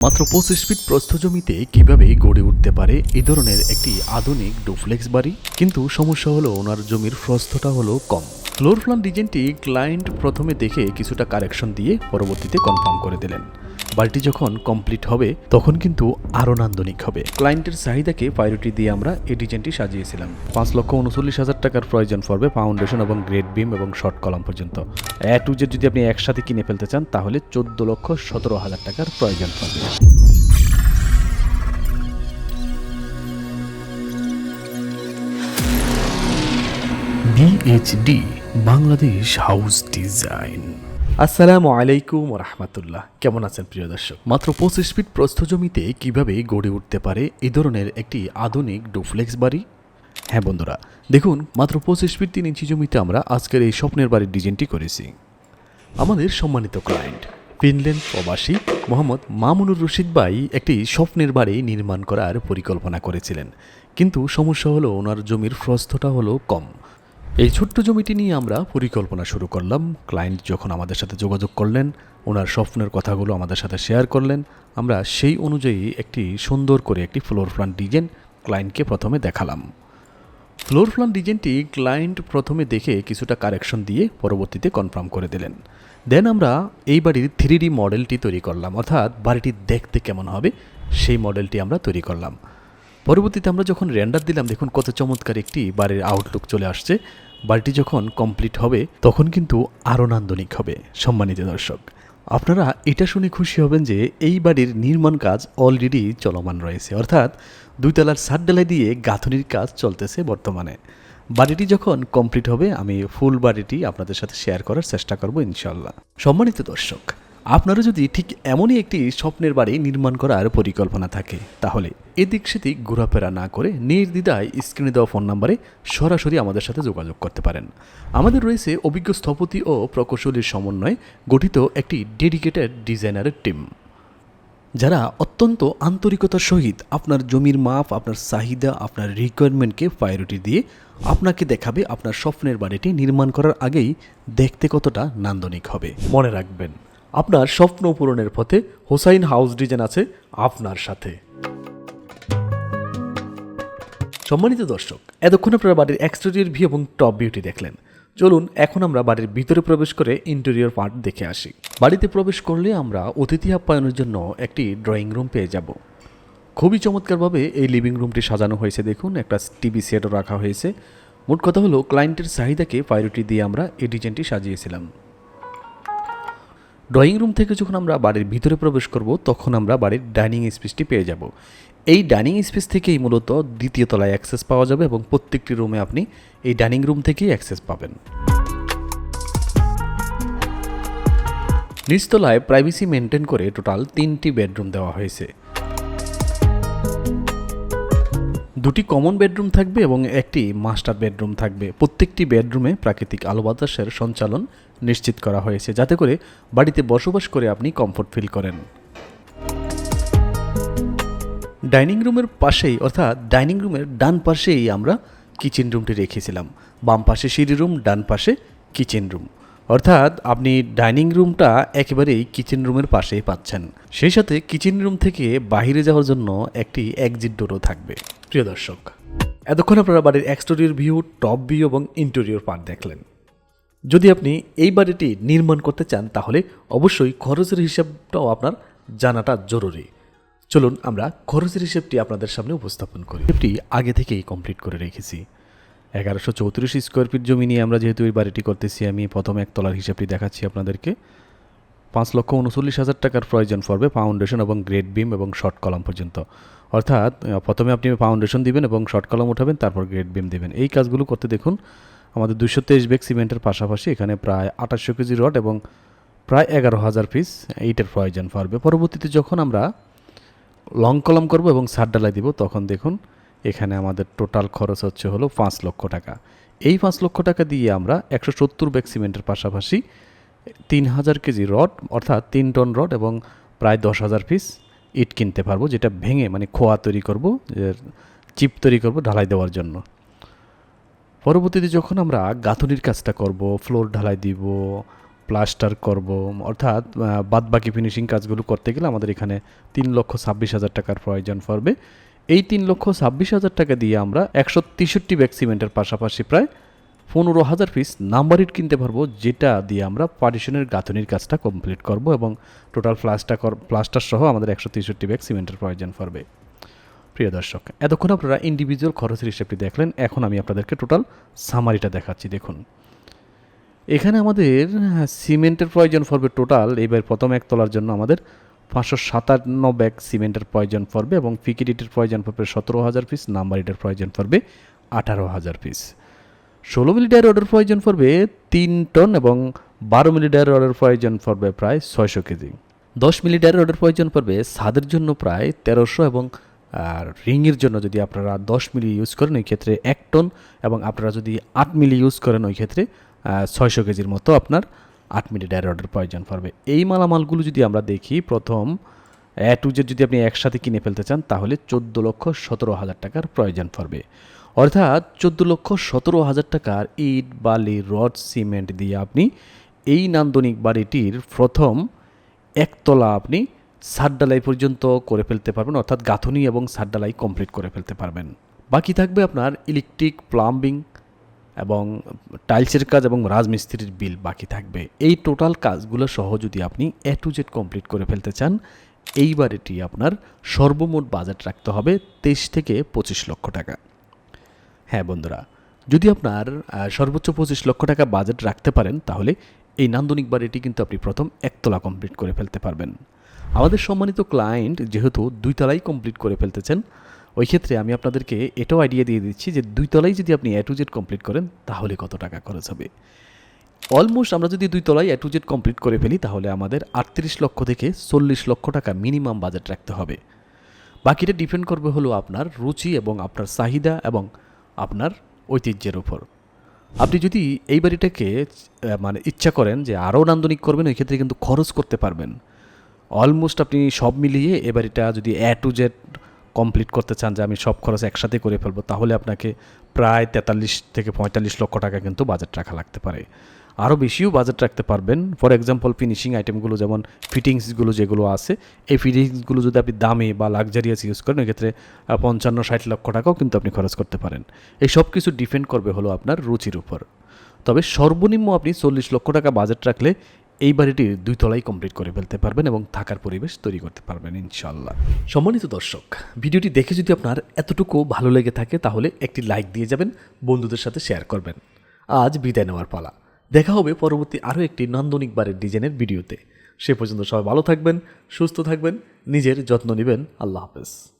মাত্র পঁচিশ ফিট প্রস্থ জমিতে কীভাবে গড়ে উঠতে পারে এ ধরনের একটি আধুনিক ডুপ্লেক্স বাড়ি? কিন্তু সমস্যা হলো ওনার জমির প্রস্থটা হলো কম। ফ্লোর প্ল্যান ডিজাইনটি ক্লায়েন্ট প্রথমে দেখে কিছুটা কারেকশন দিয়ে পরবর্তীতে কনফার্ম করে দিলেন। বাড়িটি যখন কমপ্লিট হবে তখন কিন্তু আরও নান্দনিক হবে। ক্লায়েন্টের চাহিদাকে প্রায়োরিটি দিয়ে আমরা এই ডিজাইনটি সাজিয়েছিলাম। পাঁচ লক্ষ উনচল্লিশ হাজার টাকার প্রয়োজন পড়বে ফাউন্ডেশন এবং গ্রেড বিম এবং শর্ট কলাম পর্যন্ত। এ টু জেড যদি আপনি একসাথে কিনে ফেলতে চান তাহলে চোদ্দ লক্ষ সতেরো হাজার টাকার প্রয়োজন পড়বে। বিএইচডি বাংলাদেশ হাউস ডিজাইন আসসালামু আলাইকুম রহমতুল্লাহ। কেমন আছেন প্রিয় দর্শক? মাত্র পঁচিশ ফিট প্রস্থ জমিতে কীভাবে গড়ে উঠতে পারে এ ধরনের একটি আধুনিক ডুপ্লেক্স বাড়ি? হ্যাঁ বন্ধুরা, দেখুন, মাত্র পঁচিশ ফিট তিন ইঞ্চি জমিতে আমরা আজকের এই স্বপ্নের বাড়ির ডিজাইনটি করেছি। আমাদের সম্মানিত ক্লায়েন্ট ফিনল্যান্ড প্রবাসী মোহাম্মদ মামুনুর রশিদ ভাই একটি স্বপ্নের বাড়ি নির্মাণ করার পরিকল্পনা করেছিলেন। কিন্তু সমস্যা হলো ওনার জমির প্রস্থটা হলো কম। এই ছোট্ট জমিটি নিয়ে আমরা পরিকল্পনা শুরু করলাম। ক্লায়েন্ট যখন আমাদের সাথে যোগাযোগ করলেন, ওনার স্বপ্নের কথাগুলো আমাদের সাথে শেয়ার করলেন। আমরা সেই অনুযায়ী একটি সুন্দর করে একটি ফ্লোর প্ল্যান ডিজাইন ক্লায়েন্টকে প্রথমে দেখালাম। ফ্লোর প্ল্যান ডিজাইনটি ক্লায়েন্ট প্রথমে দেখে কিছুটা কারেকশন দিয়ে পরবর্তীতে কনফার্ম করে দিলেন। দেন আমরা এই বাড়ির থ্রি মডেলটি তৈরি করলাম, অর্থাৎ বাড়িটি দেখতে কেমন হবে সেই মডেলটি আমরা তৈরি করলাম। পরবর্তীতে আমরা যখন রেন্ডার দিলাম, দেখুন কত চমৎকার একটি বাড়ির আউটলুক চলে আসছে। বাড়িটি যখন কমপ্লিট হবে, তখন কিন্তু আরও নান্দনিক হবে, সম্মানিত দর্শক। আপনারা এটা শুনে খুশি হবেন যে এই বাড়ির নির্মাণ কাজ অলরেডি চলমান রয়েছে। অর্থাৎ দুইতলার সাত ডালাই দিয়ে গাঁথনির কাজ চলতেছে বর্তমানে। বাড়িটি যখন কমপ্লিট হবে, আমি ফুল বাড়িটি আপনাদের সাথে শেয়ার করার চেষ্টা করব ইনশাল্লাহ সম্মানিত দর্শক আপনারা যদি ঠিক এমনই একটি স্বপ্নের বাড়ি নির্মাণ করার পরিকল্পনা থাকে, তাহলে এদিক সেদিক ঘোরাফেরা না করে নির্দ্বিধায় স্ক্রিনে দেওয়া ফোন নাম্বারে সরাসরি আমাদের সাথে যোগাযোগ করতে পারেন। আমাদের রয়েছে অভিজ্ঞ স্থপতি ও প্রকৌশলীর সমন্বয়ে গঠিত একটি ডেডিকেটেড ডিজাইনারের টিম যারা অত্যন্ত আন্তরিকতার সহিত আপনার জমির মাপ, আপনার চাহিদা, আপনার রিকোয়ারমেন্টকে প্রায়োরিটি দিয়ে আপনাকে দেখাবে আপনার স্বপ্নের বাড়িটি নির্মাণ করার আগেই দেখতে কতটা নান্দনিক হবে। মনে রাখবেন আপনার স্বপ্ন পূরণের পথে হোসাইন হাউস ডিজাইন আছে আপনার সাথে। সম্মানিত দর্শক, এতক্ষণ আপনারা বাড়ির এক্সটেরিয়র ভিউ এবং টপ বিউটি দেখলেন। চলুন, এখন আমরা বাড়ির ভিতরে প্রবেশ করে ইন্টেরিয়র পার্ট দেখে আসি। বাড়িতে প্রবেশ করলে আমরা অতিথি আপ্যায়নের জন্য একটি ড্রয়িং রুম পেয়ে যাব। খুবই চমৎকারভাবে এই লিভিং রুমটি সাজানো হয়েছে দেখুন, একটা টিভি সেটও রাখা হয়েছে। মোট কথা হলো ক্লায়েন্টের চাহিদাকে প্রায়োরিটি দিয়ে আমরা এই ডিজাইনটি সাজিয়েছিলাম। ড্রয়িং রুম থেকে যখন আমরা বাড়ির ভিতরে প্রবেশ করব, তখন আমরা বাড়ির ডাইনিং স্পেসটি পেয়ে যাব। এই ডাইনিং স্পেস থেকেই মূলত দ্বিতীয় তলায় অ্যাক্সেস পাওয়া যাবে এবং প্রত্যেকটি রুমে আপনি এই ডাইনিং রুম থেকেই অ্যাক্সেস পাবেন। নিচতলায় প্রাইভেসি মেনটেন করে টোটাল তিনটি বেডরুম দেওয়া হয়েছে। দুটি কমন বেডরুম থাকবে এবং একটি মাস্টার বেডরুম থাকবে। প্রত্যেকটি বেডরুমে প্রাকৃতিক আলো বাতাসের সঞ্চালন নিশ্চিত করা হয়েছে, যাতে করে বাড়িতে বসবাস করে আপনি কমফোর্ট ফিল করেন। ডাইনিং রুমের পাশেই, অর্থাৎ ডাইনিং রুমের ডান পাশেই আমরা কিচেন রুমটি রেখেছিলাম। বাম পাশে সিঁড়ি রুম ডান পাশে কিচেন রুম অর্থাৎ আপনি ডাইনিং রুমটা একেবারেই কিচেন রুমের পাশেই পাচ্ছেন। সেই সাথে কিচেন রুম থেকে বাইরে যাওয়ার জন্য একটি এক্সিট ডোরও থাকবে। প্রিয় দর্শক, এতক্ষণ আপনারা বাড়ির এক্সটেরিয়র ভিউ টপ ভিউ এবং ইন্টেরিয়র পার্ট দেখলেন। যদি আপনি এই বাড়িটি নির্মাণ করতে চান, তাহলে অবশ্যই খরচের হিসাবটাও আপনার জানাটা জরুরি। চলুন আমরা খরচের হিসেবটি আপনাদের সামনে উপস্থাপন করি। হিসেবটি আগে থেকেই কমপ্লিট করে রেখেছি। এগারোশো চৌত্রিশ স্কোয়ার ফিট জমি নিয়ে আমরা যেহেতু এই বাড়িটি করতেছি, আমি প্রথম একতলার হিসাবটি দেখাচ্ছি আপনাদেরকে। পাঁচ লক্ষ উনচল্লিশ হাজার টাকার প্রয়োজন পড়বে ফাউন্ডেশন এবং গ্রেড বিম এবং শর্ট কলাম পর্যন্ত। অর্থাৎ প্রথমে আপনি ফাউন্ডেশন দিবেন এবং শর্ট কলাম উঠাবেন, তারপর গ্রেড বিম দেবেন। এই কাজগুলো করতে দেখুন, আমাদের দুশো তেইশ বেগ সিমেন্টের পাশাপাশি এখানে প্রায় আঠাশশো কেজি রড এবং প্রায় এগারো হাজার পিস এইটের প্রয়োজন পড়বে। পরবর্তীতে যখন আমরা লং কলম করব এবং সার ডালাই দিব, তখন দেখুন এখানে আমাদের টোটাল খরচ হচ্ছে হলো পাঁচ লক্ষ টাকা। এই পাঁচ লক্ষ টাকা দিয়ে আমরা একশো সত্তর ব্যাগ সিমেন্টের পাশাপাশি তিন হাজার কেজি রড, অর্থাৎ তিন টন রড এবং প্রায় দশ হাজার পিস ইট কিনতে পারব, যেটা ভেঙে মানে খোয়া তৈরি করব চিপ তৈরি করব ঢালাই দেওয়ার জন্য। পরবর্তীতে যখন আমরা গাঁথনির কাজটা করব, ফ্লোর ঢালাই দিব, প্লাস্টার করব, অর্থাৎ বাদ বাকি ফিনিশিং কাজগুলো করতে গেলে আমাদের এখানে তিন লক্ষ ছাব্বিশ হাজার টাকার প্রয়োজন পড়বে। এই তিন লক্ষ ছাব্বিশ হাজার টাকা দিয়ে আমরা একশো তেষট্টি ব্যাগ সিমেন্টের পাশাপাশি প্রায় পনেরো হাজার পিস নাম্বার ইট কিনতে পারব যেটা দিয়ে আমরা পার্টিশনের গাঁথনির কাজটা কমপ্লিট করব এবং টোটাল প্লাস্টার প্লাস্টার সহ আমাদের একশো তেষট্টি ব্যাগ সিমেন্টের প্রয়োজন পড়বে। প্রিয় দর্শক এতক্ষণ আপনারা ইন্ডিভিজুয়াল খরচের হিসেবটি দেখলেন এখন আমি আপনাদেরকে টোটাল সামারিটা দেখাচ্ছি দেখুন। এখানে আমাদের হ্যাঁ, সিমেন্টের প্রয়োজন পড়বে টোটাল এবার প্রথম এক তলার জন্য আমাদের পাঁচশো সাতান্ন ব্যাগ সিমেন্টের প্রয়োজন পড়বে এবং ফিকিডিটির প্রয়োজন পড়বে সতেরো হাজার পিস নাম্বার ইটের প্রয়োজন পড়বে আঠারো হাজার পিস ষোলো মিলি ডায়ের অর্ডার প্রয়োজন পড়বে তিন টন এবং বারো মিলি ডায়ের অর্ডার প্রয়োজন পড়বে প্রায় ছয়শো কেজি। দশ মিলি ডায়ের অর্ডার প্রয়োজন পড়বে ছাদের জন্য প্রায় তেরোশো এবং, আর রিংয়ের জন্য যদি আপনারা দশ মিলি ইউজ করেন ওই ক্ষেত্রে এক টন এবং আপনারা যদি আট মিলি ইউজ করেন, ওই ক্ষেত্রে ছয়শো কেজির মতো আপনার আট মিলি ডায়ের অর্ডার প্রয়োজন পড়বে। এই মালামালগুলো যদি আমরা দেখি, প্রথম এ টু জেড যদি আপনি একসাথে কিনে ফেলতে চান, তাহলে চোদ্দ লক্ষ সতেরো হাজার টাকার প্রয়োজন পড়বে। অর্থাৎ চোদ্দ লক্ষ সতেরো হাজার টাকার ইট, বালি, রড, সিমেন্ট দিয়ে আপনি এই নান্দনিক বাড়িটির প্রথম একতলা আপনি সাত ডালাই পর্যন্ত করে ফেলতে পারবেন, অর্থাৎ গাঁথনি এবং সাত ডালাই কমপ্লিট করে ফেলতে পারবেন। বাকি থাকবে আপনার ইলেকট্রিক প্লাম্বিং এবং টাইলসের কাজ এবং রাজমিস্ত্রির বিল বাকি থাকবে। এই টোটাল কাজগুলো সহ যদি আপনি এ টু জেড কমপ্লিট করে ফেলতে চান, এইবার এটি আপনার সর্বমোট বাজেট রাখতে হবে তেইশ থেকে পঁচিশ লক্ষ টাকা। হ্যাঁ বন্ধুরা, যদি আপনার সর্বোচ্চ পঁচিশ লক্ষ টাকা বাজেট রাখতে পারেন, তাহলে এই নান্দনিক বাড়িটি কিন্তু আপনি প্রথম একতলা কমপ্লিট করে ফেলতে পারবেন। আমাদের সম্মানিত ক্লায়েন্ট যেহেতু দুই তলাই কমপ্লিট করে ফেলতেছেন ওই ক্ষেত্রে আমি আপনাদেরকে এটাও আইডিয়া দিয়ে দিচ্ছি যে দুই তলাই যদি আপনি এ টু জেড কমপ্লিট করেন, তাহলে কত টাকা খরচ হবে? অলমোস্ট আমরা যদি দুই তলায় এ টু জেড কমপ্লিট করে ফেলি, তাহলে আমাদের আটত্রিশ লক্ষ থেকে চল্লিশ লক্ষ টাকা মিনিমাম বাজেট রাখতে হবে। বাকিটা ডিপেন্ড করবে হলো আপনার রুচি এবং আপনার চাহিদা এবং আপনার ঐতিহ্যের উপর। আপনি যদি এই বাড়িটাকে মানে ইচ্ছা করেন যে আরও নান্দনিক করবেন, ওই ক্ষেত্রে কিন্তু খরচ করতে পারবেন। অলমোস্ট আপনি সব মিলিয়ে এ বাড়িটা যদি এ টু জেড কমপ্লিট করতে চান যে আমি সব খরচ একসাথে করে ফেলব, তাহলে আপনাকে প্রায় তেতাল্লিশ থেকে পঁয়তাল্লিশ লক্ষ টাকা কিন্তু বাজেট রাখা লাগতে পারে। আরও বেশিও বাজেট রাখতে পারবেন। ফর এক্সাম্পল ফিনিশিং আইটেমগুলো যেমন ফিটিংসগুলো যেগুলো আছে, এই ফিটিংসগুলো যদি আপনি দামে বা লাক্সারিয়াস ইউজ করেন, এক্ষেত্রে পঞ্চান্ন, ষাট লক্ষ টাকাও কিন্তু আপনি খরচ করতে পারেন। এই সব কিছু ডিপেন্ড করবে হলো আপনার রুচির উপর। তবে সর্বনিম্ন আপনি চল্লিশ লক্ষ টাকা বাজেট রাখলে এই বাড়িটির দুই তলাই কমপ্লিট করে ফেলতে পারবেন এবং থাকার পরিবেশ তৈরি করতে পারবেন ইনশাল্লাহ সম্মানিত দর্শক, ভিডিওটি দেখে যদি আপনার এতটুকু ভালো লেগে থাকে, তাহলে একটি লাইক দিয়ে যাবেন, বন্ধুদের সাথে শেয়ার করবেন। আজ বিদায় নেওয়ার পালা। দেখা হবে পরবর্তী আরও একটি নান্দনিক বাড়ির ডিজাইনের ভিডিওতে। সে পর্যন্ত সবাই ভালো থাকবেন, সুস্থ থাকবেন, নিজের যত্ন নেবেন। আল্লাহ হাফেজ।